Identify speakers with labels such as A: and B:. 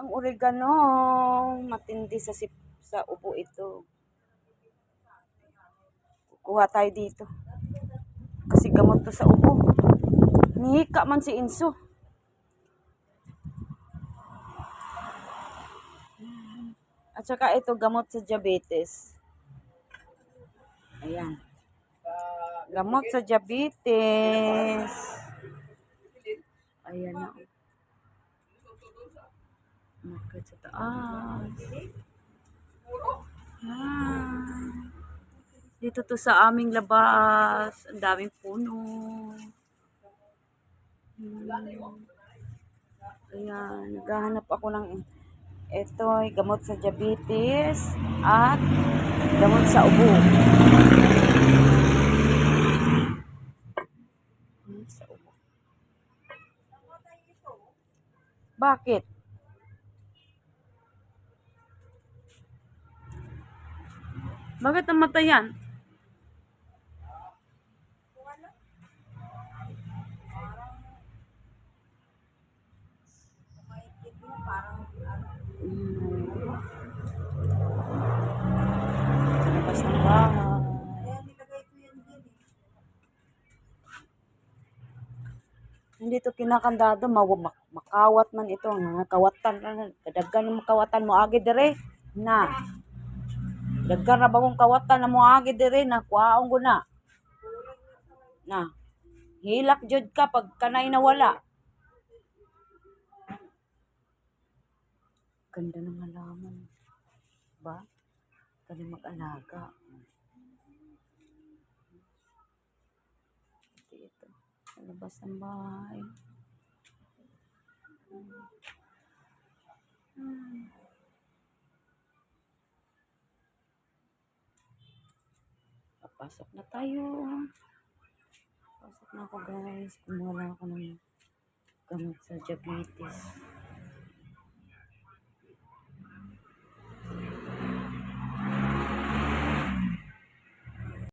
A: Ang oregano, matindi sa sip, sa upo ito. Kuha tayo dito. Kasi gamot to sa upo. Nihika man si Inso. At saka ito gamot sa diabetes. Ayan. Gamot sa diabetes. Ayan na. Market sa taas. Ah. Dito to sa aming labas. Ang daming puno. Hmm. Ayan. Naghahanap ako ng ito ay gamot sa diabetes at gamot sa ubo. Gamot sa ubo. Bakit? Bakit namatay yan? Labas ng bahay. Hindi to kinakandado, maw- mak- makawat man ito. Nga kawatan, kadaggan ng makawatan mo agi dire. Na. Daggan na bagong kawatan na mo agi dire na kuhaon ko na. Na. Hilak jud ka pag kanay nawala. Ganda ng halaman. Ba? Kani mag-alaga. Dito. Sa labas ng bahay. Papasok na tayo. Pasok na ako guys. Kumuha lang ako ng gamot sa diabetes.